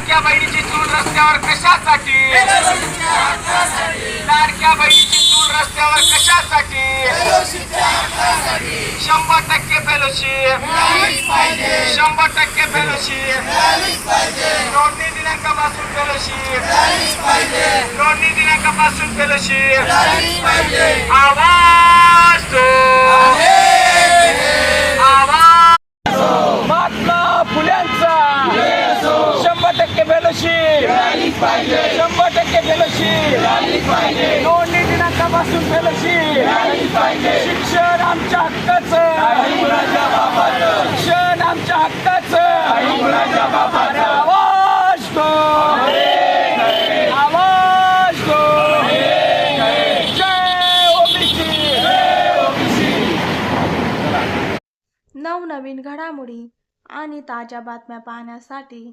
लाडक्या बहिणीची चूल रस्त्यावर कशासाठी? लाडक्या बहिणीची चूल रस्त्यावर कशासाठी? शंभर टक्के फेलोशिप शंभर टक्के फेलोशिप नोंदणी दिनांकापासून फेलोशिप नोंदणी दिनांकापासून फेलोशिप फेलोशिप शंभर टक्के फेलोशिप नोंदणी दिनांकापासून फेलोशिप शिक्षण आमच्या हक्काचं. शिक्षण आमच्या हक्काचं. आवाज आवाज जय ओबीसी. नवनवीन घडामोडी आणि ताज्या बातम्या पाहण्यासाठी